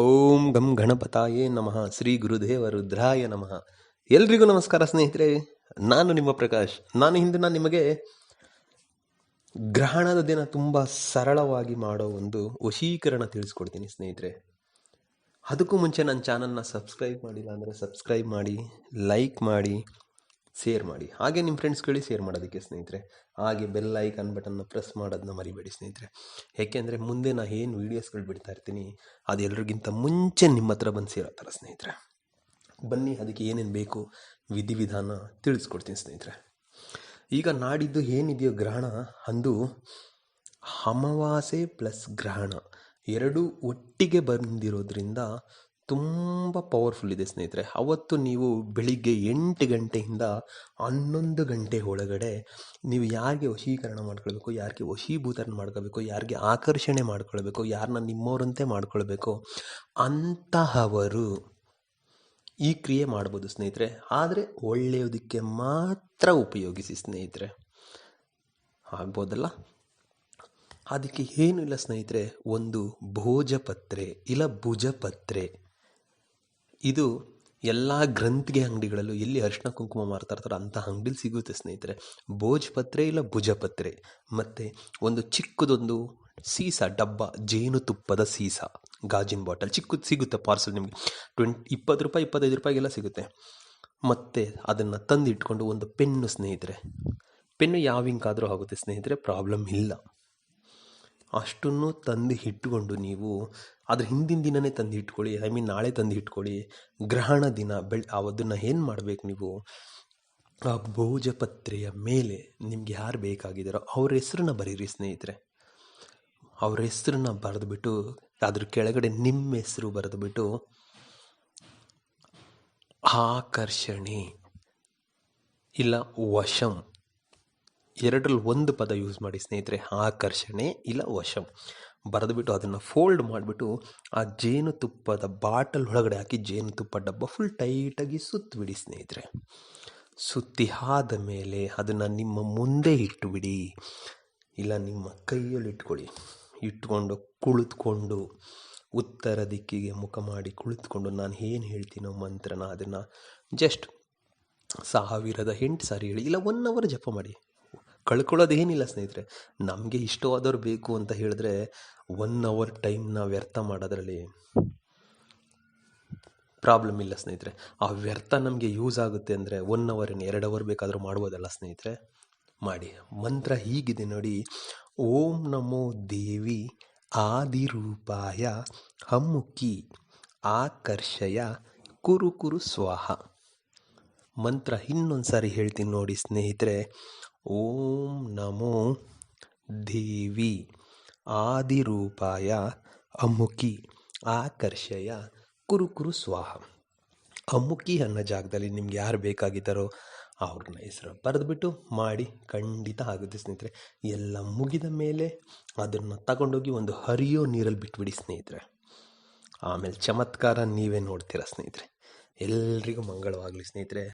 ಓಂ ಗಂ ಗಣಪತಾಯೇ ನಮಃ. ಶ್ರೀ ಗುರುದೇವ ರುದ್ರಾಯ ನಮಃ. ಎಲ್ರಿಗೂ ನಮಸ್ಕಾರ ಸ್ನೇಹಿತರೆ. ನಾನು ನಿಮ್ಮ ಪ್ರಕಾಶ್. ನಾನು ಹಿಂದೆ ನಾನು ನಿಮಗೆ ಗ್ರಹಣದ ದಿನ ತುಂಬ ಸರಳವಾಗಿ ಮಾಡೋ ಒಂದು ವಶೀಕರಣ ತಿಳಿಸ್ಕೊಡ್ತೀನಿ ಸ್ನೇಹಿತರೆ. ಅದಕ್ಕೂ ಮುಂಚೆ ನನ್ನ ಚಾನಲ್ನ ಸಬ್ಸ್ಕ್ರೈಬ್ ಮಾಡಿಲ್ಲ ಅಂದರೆ ಸಬ್ಸ್ಕ್ರೈಬ್ ಮಾಡಿ, ಲೈಕ್ ಮಾಡಿ ಶೇರ್ ಮಾಡಿ. ಹಾಗೆ ನಿಮ್ಮ ಫ್ರೆಂಡ್ಸ್ಗಳಿಗೆ ಶೇರ್ ಮಾಡೋದಕ್ಕೆ ಸ್ನೇಹಿತರೆ. ಹಾಗೆ ಬೆಲ್ ಐಕಾನ್ ಬಟನ್ನ ಪ್ರೆಸ್ ಮಾಡೋದನ್ನ ಮರಿಬೇಡಿ ಸ್ನೇಹಿತರೆ. ಏಕೆಂದರೆ ಮುಂದೆ ನಾನು ಏನು ವೀಡಿಯೋಸ್ಗಳು ಬಿಡ್ತಾ ಇರ್ತೀನಿ, ಅದು ಎಲ್ರಿಗಿಂತ ಮುಂಚೆ ನಿಮ್ಮ ಹತ್ರ ಬಂದು ಸೇರೋ ಸ್ನೇಹಿತರೆ. ಬನ್ನಿ ಅದಕ್ಕೆ ಏನೇನು ಬೇಕು, ವಿಧಿವಿಧಾನ ತಿಳಿಸ್ಕೊಡ್ತೀನಿ ಸ್ನೇಹಿತರೆ. ಈಗ ನಾಡಿದ್ದು ಏನಿದೆಯೋ ಗ್ರಹಣ, ಅಂದು ಅಮಾವಾಸೆ ಪ್ಲಸ್ ಗ್ರಹಣ. ಎರಡೂ ಒಟ್ಟಿಗೆ ಬಂದಿರೋದ್ರಿಂದ ತುಂಬ ಪವರ್ಫುಲ್ ಇದೆ ಸ್ನೇಹಿತರೆ. ಅವತ್ತು ನೀವು ಬೆಳಿಗ್ಗೆ ಎಂಟು ಗಂಟೆಯಿಂದ ಹನ್ನೊಂದು ಗಂಟೆ ಒಳಗಡೆ ನೀವು ಯಾರಿಗೆ ವಶೀಕರಣ ಮಾಡ್ಕೊಳ್ಬೇಕು, ಯಾರಿಗೆ ವಶೀಭೂತರನ್ನ ಮಾಡ್ಕೋಬೇಕು ಯಾರಿಗೆ ಆಕರ್ಷಣೆ ಮಾಡ್ಕೊಳ್ಬೇಕು ಯಾರನ್ನ ನಿಮ್ಮವರಂತೆ ಮಾಡ್ಕೊಳ್ಬೇಕು, ಅಂತಹವರು ಈ ಕ್ರಿಯೆ ಮಾಡ್ಬೋದು ಸ್ನೇಹಿತರೆ. ಆದರೆ ಒಳ್ಳೆಯದಕ್ಕೆ ಮಾತ್ರ ಉಪಯೋಗಿಸಿ ಸ್ನೇಹಿತರೆ. ಆಗ್ಬೋದಲ್ಲ? ಅದಕ್ಕೆ ಏನೂ ಇಲ್ಲ ಸ್ನೇಹಿತರೆ, ಒಂದು ಭೋಜಪತ್ರೆ, ಇಲ್ಲ ಭುಜಪತ್ರೆ. ಇದು ಎಲ್ಲ ಗ್ರಂಥಿಗೆ ಅಂಗಡಿಗಳಲ್ಲೂ ಎಲ್ಲಿ ಅರಿಶಿನ ಕುಂಕುಮ ಮಾರ್ತಾ ಇರ್ತಾರೋ ಅಂಥ ಅಂಗಡಿಲಿ ಸಿಗುತ್ತೆ ಸ್ನೇಹಿತರೆ. ಭೋಜಪತ್ರೆ ಇಲ್ಲ ಭುಜಪತ್ರೆ, ಮತ್ತು ಒಂದು ಚಿಕ್ಕದೊಂದು ಸೀಸ, ಡಬ್ಬ ಜೇನುತುಪ್ಪದ ಸೀಸ, ಗಾಜಿನ ಬಾಟಲ್, ಚಿಕ್ಕದು ಸಿಗುತ್ತೆ ಪಾರ್ಸಲ್ ನಿಮಗೆ. ಟ್ವೆಂಟ್, ಇಪ್ಪತ್ತು ರೂಪಾಯಿ, ಇಪ್ಪತ್ತೈದು ರೂಪಾಯಿಗೆಲ್ಲ ಸಿಗುತ್ತೆ. ಮತ್ತು ಅದನ್ನು ತಂದು ಇಟ್ಕೊಂಡು ಒಂದು ಪೆನ್ನು ಸ್ನೇಹಿತರೆ. ಪೆನ್ನು ಯಾವ ಇಂಕಾದರೂ ಆಗುತ್ತೆ ಸ್ನೇಹಿತರೆ ಪ್ರಾಬ್ಲಮ್ ಇಲ್ಲ. ಅಷ್ಟನ್ನು ತಂದು ಇಟ್ಕೊಂಡು ನೀವು ಅದ್ರ ಹಿಂದಿನ ದಿನವೇ ತಂದು ಇಟ್ಕೊಳ್ಳಿ ಐ ಮೀನ್ ನಾಳೆ ತಂದು ಇಟ್ಕೊಳ್ಳಿ, ಗ್ರಹಣ ದಿನ ಬೆಳ್ ಅದನ್ನು ಏನು ಮಾಡಬೇಕು ನೀವು? ಆ ಭೋಜಪತ್ರೆಯ ಮೇಲೆ ನಿಮ್ಗೆ ಯಾರು ಬೇಕಾಗಿದ್ದಾರೋ ಅವ್ರ ಹೆಸ್ರನ್ನ ಬರೀರಿ ಸ್ನೇಹಿತರೆ. ಅವ್ರ ಹೆಸ್ರನ್ನ ಬರೆದುಬಿಟ್ಟು ಅದ್ರ ಕೆಳಗಡೆ ನಿಮ್ಮ ಹೆಸರು ಬರೆದುಬಿಟ್ಟು ಆಕರ್ಷಣೆ ಇಲ್ಲ ವಶಂ. ಎರಡರಲ್ಲಿ ಒಂದು ಪದ ಯೂಸ್ ಮಾಡಿ ಸ್ನೇಹಿತರೆ, ಆಕರ್ಷಣೆ ಇಲ್ಲ ವಶಂ. ಬರೆದುಬಿಟ್ಟು ಅದನ್ನು ಫೋಲ್ಡ್ ಮಾಡಿಬಿಟ್ಟು ಆ ಜೇನುತುಪ್ಪದ ಬಾಟಲ್ ಒಳಗಡೆ ಹಾಕಿ ಜೇನುತುಪ್ಪ ಡಬ್ಬ ಫುಲ್ ಟೈಟಾಗಿ ಸುತ್ತಿಬಿಡಿ ಸ್ನೇಹಿತರೆ. ಸುತ್ತಿ ಆದ ಮೇಲೆ ಅದನ್ನು ನಿಮ್ಮ ಮುಂದೆ ಇಟ್ಟುಬಿಡಿ. ಇಲ್ಲ ನಿಮ್ಮ ಕೈಯಲ್ಲಿ ಇಟ್ಕೊಳ್ಳಿ. ಇಟ್ಕೊಂಡು ಕುಳಿತುಕೊಂಡು ಉತ್ತರ ದಿಕ್ಕಿಗೆ ಮುಖ ಮಾಡಿ ಕುಳಿತುಕೊಂಡು ನಾನು ಏನು ಹೇಳ್ತೀನೋ ಮಂತ್ರನ ಅದನ್ನು ಜಸ್ಟ್ ಸಾವಿರದ ಎಂಟು ಸಾರಿ ಹೇಳಿ, ಇಲ್ಲ ಒನ್ ಅವರ್ ಜಪ ಮಾಡಿ. ಕಳ್ಕೊಳ್ಳೋದೇನಿಲ್ಲ ಸ್ನೇಹಿತರೆ. ನಮಗೆ ಇಷ್ಟವಾದವ್ರು ಬೇಕು ಅಂತ ಹೇಳಿದ್ರೆ ಒನ್ ಅವರ್ ಟೈಮ್ನ ವ್ಯರ್ಥ ಮಾಡೋದ್ರಲ್ಲಿ ಪ್ರಾಬ್ಲಮ್ ಇಲ್ಲ ಸ್ನೇಹಿತರೆ. ಆ ವ್ಯರ್ಥ ನಮಗೆ ಯೂಸ್ ಆಗುತ್ತೆ ಅಂದರೆ ಒನ್ ಅವರ್ ಏನು ಎರಡು ಅವರ್ ಬೇಕಾದರೂ ಮಾಡ್ಬೋದಲ್ಲ ಸ್ನೇಹಿತರೆ. ಮಾಡಿ. ಮಂತ್ರ ಹೀಗಿದೆ ನೋಡಿ. ಓಂ ನಮೋ ದೇವಿ ಆದಿರೂಪಾಯ ಹಮ್ಮುಖಿ ಆಕರ್ಷಯ ಕುರುಕುರು ಕುರು ಸ್ವಾಹ. ಮಂತ್ರ ಇನ್ನೊಂದು ಸಾರಿ ಹೇಳ್ತೀನಿ ನೋಡಿ ಸ್ನೇಹಿತರೆ. ಓಂ ನಮೋ ದೇವಿ. ಆದಿರೂಪಾಯ ಅಮುಖಿ, ಆಕರ್ಷಯ ಕುರುಕುರು ಕುರು ಸ್ವಾಹ. ಅಮುಖಿ ಅನ್ನೋ ಜಾಗದಲ್ಲಿ ನಿಮ್ಗೆ ಯಾರು ಬೇಕಾಗಿದ್ದಾರೋ ಅವ್ರನ್ನ ಹೆಸರು ಬರೆದ್ಬಿಟ್ಟು ಮಾಡಿ ಖಂಡಿತ ಆಗುತ್ತೆ ಸ್ನೇಹಿತರೆ. ಎಲ್ಲ ಮುಗಿದ ಮೇಲೆ ಅದನ್ನು ತಗೊಂಡೋಗಿ ಒಂದು ಹರಿಯೋ ನೀರಲ್ಲಿ ಬಿಟ್ಬಿಡಿ ಸ್ನೇಹಿತರೆ. ಆಮೇಲೆ ಚಮತ್ಕಾರ ನೀವೇ ನೋಡ್ತೀರ ಸ್ನೇಹಿತರೆ. ಎಲ್ರಿಗೂ ಮಂಗಳವಾಗಲಿ ಸ್ನೇಹಿತರೆ.